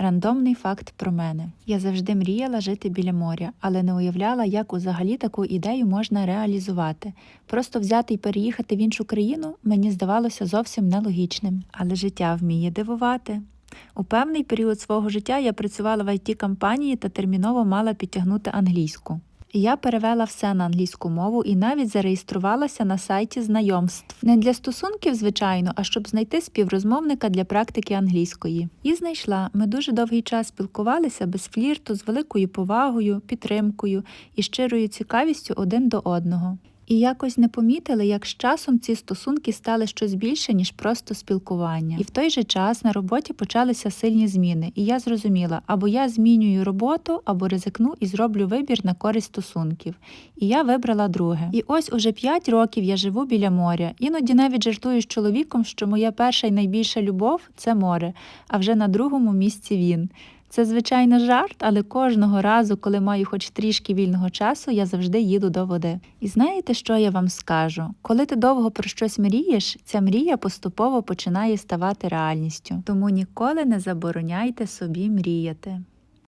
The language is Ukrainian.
Рандомний факт про мене. Я завжди мріяла жити біля моря, але не уявляла, як узагалі таку ідею можна реалізувати. Просто взяти і переїхати в іншу країну мені здавалося зовсім нелогічним. Але життя вміє дивувати. У певний період свого життя я працювала в it компанії та терміново мала підтягнути англійську. Я перевела все на англійську мову і навіть зареєструвалася на сайті знайомств. Не для стосунків, звичайно, а щоб знайти співрозмовника для практики англійської. І знайшла. Ми дуже довгий час спілкувалися без флірту, з великою повагою, підтримкою і щирою цікавістю один до одного. І якось не помітили, як з часом ці стосунки стали щось більше, ніж просто спілкування. І в той же час на роботі почалися сильні зміни, і я зрозуміла, або я змінюю роботу, або ризикну і зроблю вибір на користь стосунків. І я вибрала друге. І ось уже 5 років я живу біля моря. Іноді навіть жартую з чоловіком, що моя перша і найбільша любов це море, а вже на другому місці він. Це звичайно жарт, але кожного разу, коли маю хоч трішки вільного часу, я завжди їду до води. І знаєте, що я вам скажу? Коли ти довго про щось мрієш, ця мрія поступово починає ставати реальністю. Тому ніколи не забороняйте собі мріяти.